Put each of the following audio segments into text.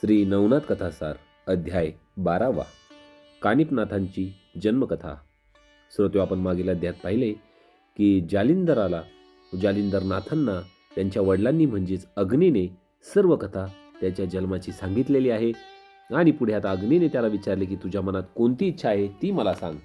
श्री नवनाथ कथासार अध्याय बारावा. कानिपनाथांची जन्मकथा. श्रोतो आपण मागील अध्यायात पाहिले की जालिंदराला जालिंदरनाथांना त्यांच्या वडिलांनी म्हणजेच अग्नीने सर्व कथा त्याच्या जन्माची सांगितलेली आहे. आणि पुढे आता अग्नीने त्याला विचारले की तुझ्या मनात कोणती इच्छा आहे ती मला सांग.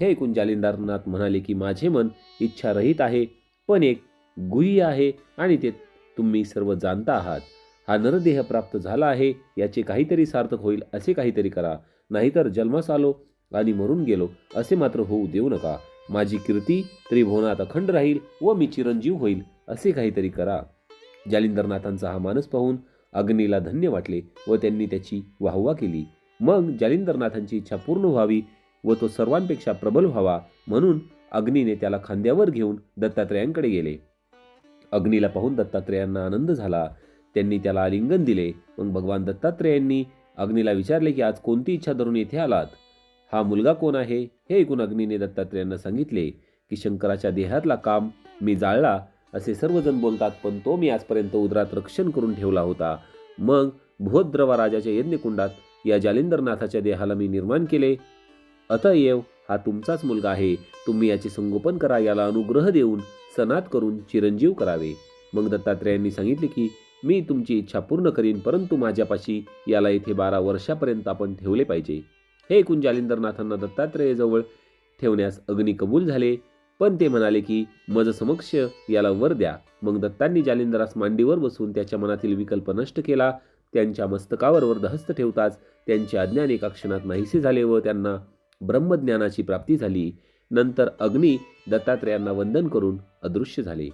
हे ऐकून जालिंदरनाथ म्हणाले की माझे मन इच्छारहित आहे पण एक गुह्य आहे आणि ते तुम्ही सर्व जाणता आहात. हा नरदेह प्राप्त झाला आहे याचे काहीतरी सार्थक होईल असे काहीतरी करा. नाहीतर जन्मास आलो आणि मरून गेलो असे मात्र होऊ देऊ नका. माझी कीर्ती त्रिभुवनात अखंड राहील व मी चिरंजीव होईल असे काहीतरी करा. जालिंदरनाथांचा हा मानस पाहून अग्नीला धन्य वाटले व त्यांनी त्याची वाहवा केली. मग जालिंदरनाथांची इच्छा पूर्ण व्हावी व तो सर्वांपेक्षा प्रबल व्हावा म्हणून अग्नीने त्याला खांद्यावर घेऊन दत्तात्रेयांकडे गेले. अग्नीला पाहून दत्तात्रेयांना आनंद झाला. त्यांनी त्याला आलिंगन दिले. मग भगवान दत्तात्रेयांनी अग्नीला विचारले की आज कोणती इच्छा धरून येथे आलात? हा मुलगा कोण आहे? हे ऐकून अग्नीने दत्तात्रेयांना सांगितले की शंकराच्या देहातला काम मी जाळला. असे सर्वजण बोलतात पण तो मी आजपर्यंत उदरात रक्षण करून ठेवला होता. मग भूद्रवा राजाच्या यज्ञकुंडात या जालिंदरनाथाच्या देहाला मी निर्माण केले. अतएव हा तुमचाच मुलगा आहे. तुम्ही याचे संगोपन करा. याला अनुग्रह देऊन सनात करून चिरंजीव करावे. मग दत्तात्रेयांनी सांगितले की मी तुमची इच्छा पूर्ण करीन परंतु माझ्यापाशी याला इथे बारा वर्षापर्यंत आपण ठेवले पाहिजे. हे ऐकून जालिंदरनाथांना दत्तात्रेयजवळ ठेवण्यास अग्नी कबूल झाले पण ते म्हणाले की मजसमक्ष याला वर द्या. मग दत्तांनी जालिंदरास मांडीवर बसून त्याच्या मनातील विकल्प नष्ट केला. त्यांच्या मस्तकावर वर्धहस्त ठेवताच त्यांचे अज्ञान एका क्षणात नाहीसे झाले व त्यांना ब्रह्मज्ञानाची प्राप्ती झाली. नंतर अग्नी दत्तात्रेयांना वंदन करून अदृश्य झाले.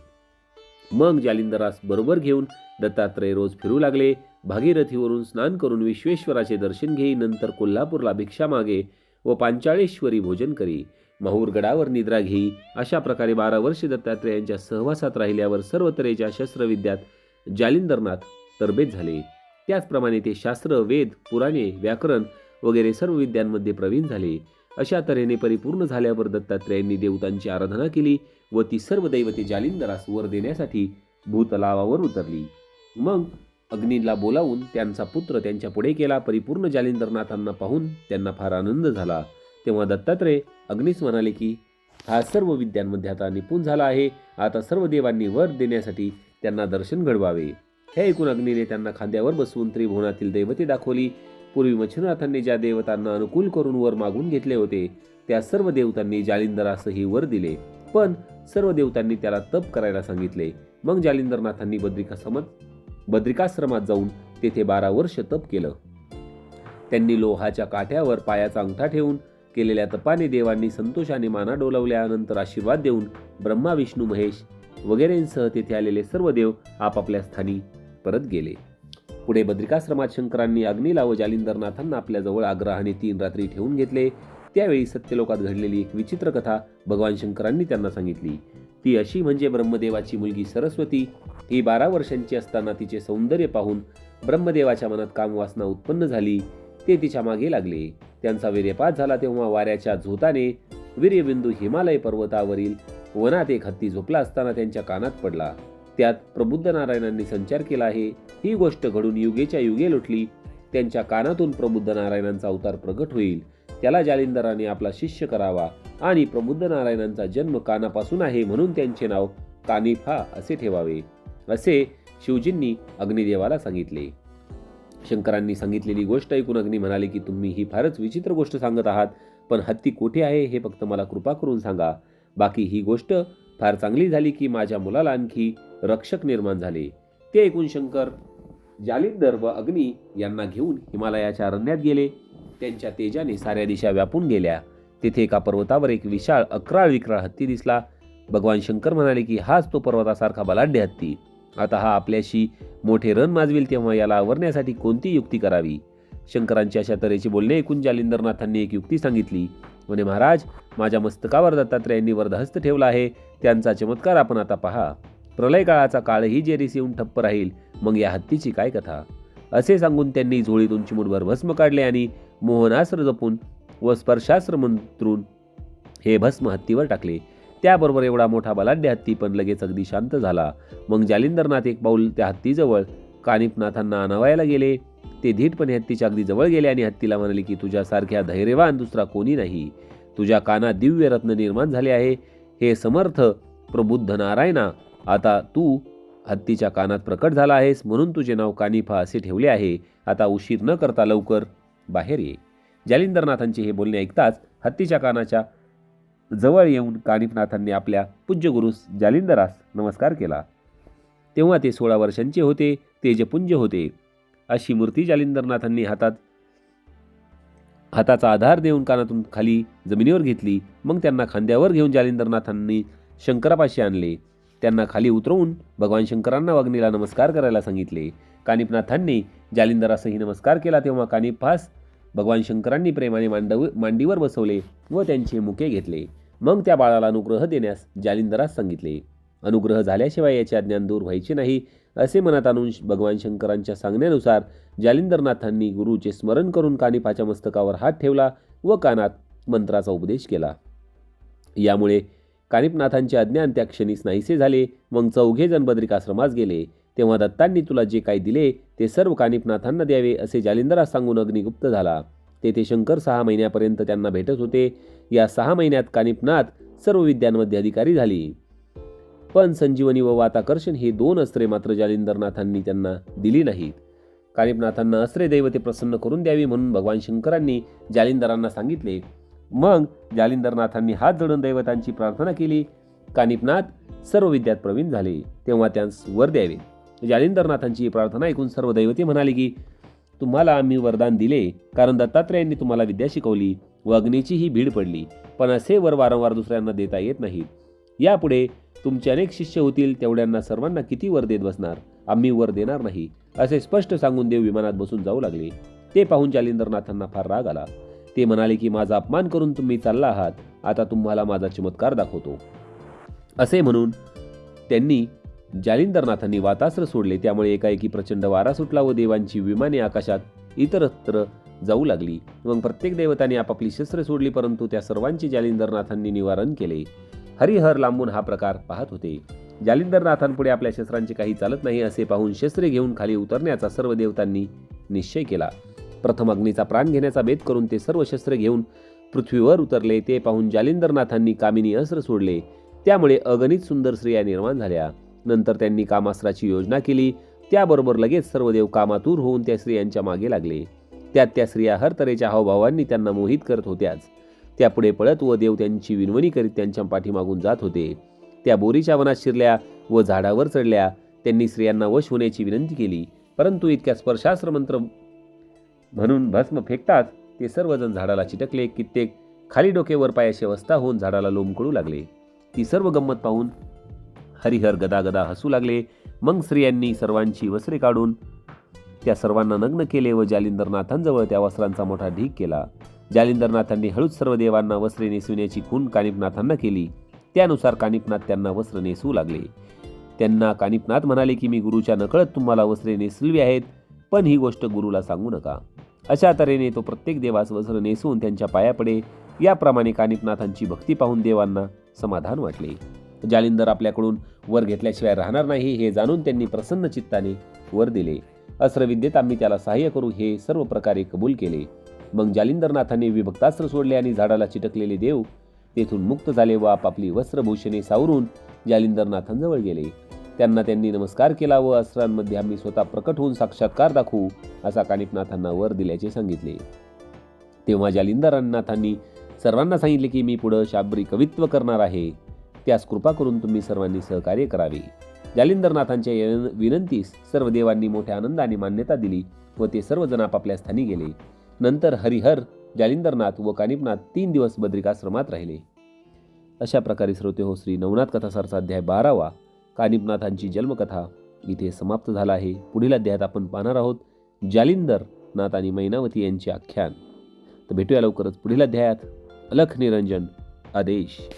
मग जालिंदरास बरोबर घेऊन दत्तात्रय रोज फिरू लागले. भागीरथीवरून स्नान करून विश्वेश्वराचे दर्शन घेई नंतर कोल्हापूरला भिक्षा मागे व पांचाळेश्वरी भोजन करी. माहूरगडावर निद्रा घेई. अशा प्रकारे बारा वर्षे दत्तात्रेयांच्या सहवासात राहिल्यावर सर्व तऱ्हेच्या शस्त्रविद्यात जालिंदरनाथ तरबेज झाले. त्याचप्रमाणे ते शास्त्र वेद पुराणे व्याकरण वगैरे सर्व विद्यांमध्ये प्रवीण झाले. अशा तऱ्हेने परिपूर्ण झाल्यावर दत्तात्रेयांनी देवतांची आराधना केली व ती सर्व दैवते जालिंदरास वर देण्यासाठी भूतलावावर उतरली. मग अग्नीला बोलावून त्यांचा पुत्र त्यांच्या पुढे केला. परिपूर्ण जालिंदरनाथांना पाहून त्यांना फार आनंद झाला. तेव्हा दत्तात्रय अग्नीस म्हणाले की हा सर्व विद्यांमध्ये आता निपुण झाला आहे. आता सर्व देवांनी वर देण्यासाठी त्यांना दर्शन घडवावे. हे ऐकून अग्नीने त्यांना खांद्यावर बसवून त्रिभुवनातील दैवते दाखवली. पूर्वी मच्छिनाथांनी ज्या देवतांना अनुकूल करून वर मागून घेतले होते त्या सर्व देवतांनी जालिंदरासही वर दिले. पण सर्व देवतांनी त्याला तप करायला सांगितले. मग जालिंदरनाथांनी बद्रिकाश्रमात बद्रिकाश्रमात जाऊन तेथे बारा वर्ष तप केलं. त्यांनी लोहाच्या काठ्यावर पायाचा अंगठा ठेवून केलेल्या तपाने देवांनी संतोषाने माना डोलवल्यानंतर आशीर्वाद देऊन ब्रह्मा विष्णू महेश वगैरेंसह तेथे आलेले सर्व देव आपापल्या स्थानी परत गेले. पुढे बद्रिकाश्रमात शंकरांनी अग्नीला व जालिंदरनाथांना आपल्याजवळ आग्रहाने तीन रात्री ठेवून घेतले. त्यावेळी सत्यलोकात घडलेली एक विचित्र कथा भगवान शंकरांनी त्यांना सांगितली. ती अशी म्हणजे ब्रह्मदेवाची मुलगी सरस्वती. ही बारा वर्षांची असताना तिचे सौंदर्य पाहून ब्रह्मदेवाच्या मनात कामवासना उत्पन्न झाली. ते तिच्यामागे लागले. त्यांचा वीर्यपात झाला तेव्हा वाऱ्याच्या झोताने वीर्यबिंदू हिमालय पर्वतावरील वनात एक हत्ती झोपला असताना त्यांच्या कानात पडला. त्यात प्रबुद्ध नारायणांनी संचार केला आहे. ही गोष्ट घडून युगेच्या युगे लुटली. त्यांच्या कानातून प्रबुद्ध नारायणांचा अवतार प्रगट होईल. त्याला जालिंदराने आपला शिष्य करावा आणि प्रबुद्ध नारायणांचा जन्म कानापासून आहे म्हणून त्यांचे नाव कानिफा असे ठेवावे असे शिवजींनी अग्निदेवाला सांगितले. शंकरांनी सांगितलेली गोष्ट ऐकून अग्नी म्हणाले की तुम्ही ही फारच विचित्र गोष्ट सांगत आहात पण हत्ती कोठे आहे हे फक्त मला कृपा करून सांगा. बाकी ही गोष्ट फार चांगली झाली की माझ्या मुलाला आणखी रक्षक निर्माण झाले. ते ऐकून शंकर जालिंदर व अग्नी यांना घेऊन हिमालयाच्या अरण्यात गेले. त्यांच्या तेजाने साऱ्या दिशा व्यापून गेल्या. तेथे एका पर्वतावर एक विशाळ अकराळ विक्राळ हत्ती दिसला. भगवान शंकर म्हणाले की हाच तो पर्वतासारखा बलाढ्य हत्ती. आता हा आपल्याशी मोठे रण माजविल तेव्हा याला आवरण्यासाठी कोणती युक्ती करावी? शंकरांच्या अशा तऱ्हेचे बोलणे ऐकून जालिंदरनाथांनी एक युक्ती सांगितली. म्हणे महाराज माझ्या मस्तकावर दत्तात्रयांनी वरदहस्त ठेवला आहे. त्यांचा चमत्कार आपण आता पहा. प्रलय काळाचा काळही जेरीस येऊन ठप्प राहील मग या हत्तीची काय कथा? असे सांगून त्यांनी झोळीतून चिमुटभर भस्म काढले आणि मोहनास्त्र जपून व स्पर्शास्त्र मंत्रून हे भस्म हत्तीवर टाकले. त्याबरोबर एवढा मोठा बलाढ्य हत्ती पण लगेच अगदी शांत झाला. मग जालिंदरनाथ एक पाऊल त्या हत्तीजवळ कानिपनाथांना आणावायला गेले. ते धीटपणे हत्तीच्या अगदी जवळ गेले आणि हत्तीला म्हणाले की तुझ्यासारख्या धैर्यवान दुसरा कोणी नाही. तुझ्या कानात दिव्य रत्न निर्माण झाले आहे. हे समर्थ प्रबुद्ध नारायणा आता तू हत्तीच्या कानात प्रकट झाला आहेस म्हणून तुझे नाव कानिफा असे ठेवले आहे. आता उशीर न करता लवकर बाहेर ये. जालिंदरनाथांचे हे बोलणे ऐकताच हत्तीच्या कानाच्या जवळ येऊन कानिफनाथांनी आपल्या पूज्यगुरूस जालिंदरास नमस्कार केला. तेव्हा ते सोळा वर्षांचे होते तेजपुंज होते. अशी मूर्ती जालिंदरनाथांनी हातात हाताचा आधार देऊन कानातून खाली जमिनीवर घेतली. मग त्यांना खांद्यावर घेऊन जालिंदरनाथांनी शंकरापाशी आणले. त्यांना खाली उतरवून भगवान शंकरांना वाघिणीला नमस्कार करायला सांगितले. कानिपनाथांनी जालिंदरासही नमस्कार केला तेव्हा कानिपास भगवान शंकरांनी प्रेमाने मांडव मांडीवर बसवले व त्यांचे मुके घेतले. मग त्या बाळाला अनुग्रह देण्यास जालिंदरास सांगितले. अनुग्रह झाल्याशिवाय याचे अज्ञान दूर व्हायचे नाही असे मनात आणून भगवान शंकरांच्या सांगण्यानुसार जालिंदरनाथांनी गुरुचे स्मरण करून कानिपाच्या मस्तकावर हात ठेवला व कानात मंत्राचा उपदेश केला. यामुळे कानिपनाथांचे अज्ञान त्या क्षणीच नाहीसे झाले. मग चौघे जण बद्रिकाश्रमास गेले. तेव्हा दत्तांनी तुला जे काही दिले ते सर्व कानिपनाथांना द्यावे असे जालिंदरास सांगून अग्निगुप्त झाला. तेथे शंकर सहा महिन्यापर्यंत त्यांना भेटत होते. या सहा महिन्यात कानिपनाथ सर्व विद्यांमध्ये अधिकारी झाली. पण संजीवनी व वाताकर्षण हे दोन अस्त्रे मात्र जालिंदरनाथांनी त्यांना दिली नाहीत. कानिपनाथांना अस्त्रे दैवते प्रसन्न करून द्यावी म्हणून भगवान शंकरांनी जालिंदरांना सांगितले मग जालिंदरनाथांनी हात जोडून दैवतांची प्रार्थना केली. कानिपनाथ सर्व विद्यात प्रवीण झाले. तेव्हा त्यांस वर द्यावे. जालिंदरनाथांची प्रार्थना ऐकून सर्व दैवते म्हणाले की तुम्हाला आम्ही वरदान दिले कारण दत्तात्रेयांनी तुम्हाला विद्या शिकवली व अग्नीचीही भीड पडली पण असे वर वारंवार दुसऱ्यांना देता येत नाहीत. यापुढे तुमचे अनेक शिष्य होतील तेवढ्यांना सर्वांना किती वर देत बसणार? आम्ही वर देणार नाही. असे स्पष्ट सांगून देव विमानात बसून जाऊ लागले. ते पाहून जालिंदरनाथांना फार राग आला. ते म्हणाले की माझा अपमान करून तुम्ही चालला आहात. आता तुम्हाला माझा चमत्कार दाखवतो. असे म्हणून त्यांनी जालिंदरनाथांनी वातास्त्र सोडले. त्यामुळे एकाएकी प्रचंड वारा सुटला व देवांची विमाने आकाशात इतरत्र जाऊ लागली. मग प्रत्येक देवताने आपापली शस्त्रे सोडली परंतु त्या सर्वांचे जालिंदरनाथांनी निवारण केले. हरिहर लांबून हा प्रकार पाहत होते. जालिंदरनाथांपुढे आपल्या शस्त्रांचे काही चालत नाही असे पाहून शस्त्रे घेऊन खाली उतरण्याचा सर्व देवतांनी निश्चय केला. प्रथम अग्नीचा प्राण घेण्याचा बेत करून ते सर्व शस्त्र घेऊन पृथ्वीवर उतरले. ते पाहून जालिंदरनाथांनी कामिनी अस्त्र सोडले. त्यामुळे अगणित सुंदर स्त्रिया निर्माण झाल्या. नंतर त्यांनी कामास्त्राची योजना केली. त्याबरोबर लगेच सर्व देव कामातूर होऊन त्या स्त्रियांच्या मागे लागले. त्यात त्या स्त्रिया हर तऱ्हेच्या हावभावांनी त्यांना मोहित करत होत्याच. त्या पुढे पळत व देव त्यांची विनवणी करीत त्यांच्या पाठीमागून जात होते. त्या बोरीच्या वनात शिरल्या व झाडावर चढल्या. त्यांनी स्त्रियांना वश होण्याची विनंती केली. परंतु इतक्या स्पर्शास्त्र मंत्र म्हणून भस्म फेकताच ते सर्वजण झाडाला चिटकले. कित्येक खाली डोकेवर पायाशी अवस्था होऊन झाडाला लोंबकळू लागले. ती सर्व गंमत पाहून हरिहर गदागदा हसू लागले. मग स्त्रियांनी सर्वांची वस्त्रे काढून त्या सर्वांना नग्न केले व जालिंदरनाथांजवळ त्या वस्त्रांचा मोठा ढीक केला. जालिंदरनाथांनी हळूच सर्व देवांना वस्त्रे नेसविण्याची खून कानिपनाथांना केली. त्यानुसार कानिपनाथ त्यांना वस्त्र नेसवू लागले. त्यांना कानिपनाथ म्हणाले की मी गुरुच्या नकळत तुम्हाला वस्त्रे नेसलवी आहेत पण ही गोष्ट गुरुला सांगू नका. अशा तऱ्हेने तो प्रत्येक देवास वस्त्र नेसून त्यांच्या पायापडे याप्रमाणे कानिपनाथांची भक्ती पाहून देवांना समाधान वाटले. जालिंदर आपल्याकडून वर घेतल्याशिवाय राहणार नाही हे जाणून त्यांनी प्रसन्न चित्ताने वर दिले. अस्त्रविद्येत आम्ही त्याला सहाय्य करू हे सर्व प्रकारे कबूल केले. मग जालिंदरनाथांनी विभक्तास्त्र सोडले आणि झाडाला चिटकलेले देव तेथून मुक्त झाले व आपापली वस्त्रभूषणे सावरून जालिंदरनाथांजवळ गेले. त्यांना त्यांनी नमस्कार केला व अस्त्रांमध्ये आम्ही स्वतः प्रकट होऊन साक्षात्कार दाखवू असा कानिपनाथांना वर दिल्याचे सांगितले. तेव्हा जालिंदरनाथांनी सर्वांना सांगितले की मी पुढं शाबरी कवित्व करणार आहे. त्यास कृपा करून तुम्ही सर्वांनी सहकार्य करावे. जालिंदरनाथांच्या विनंतीस सर्व देवांनी मोठ्या आनंदाने मान्यता दिली व ते सर्वजण आपापल्या स्थानी गेले. नंतर हरिहर जालिंदरनाथ व कानिपनाथ तीन दिवस बद्रिकाश्रमात राहिले. अशा प्रकारे श्रोते हो श्री नवनाथ कथासारचा अध्याय बारावा कानिपनाथांची जन्मकथा इथे समाप्त झाला आहे. पुढील अध्यायात आपण पाहणार आहोत जालिंदर नाथ आणि मैनावती यांचे आख्यान. तर भेटूया लवकरच पुढील अध्यायात. अलख निरंजन आदेश.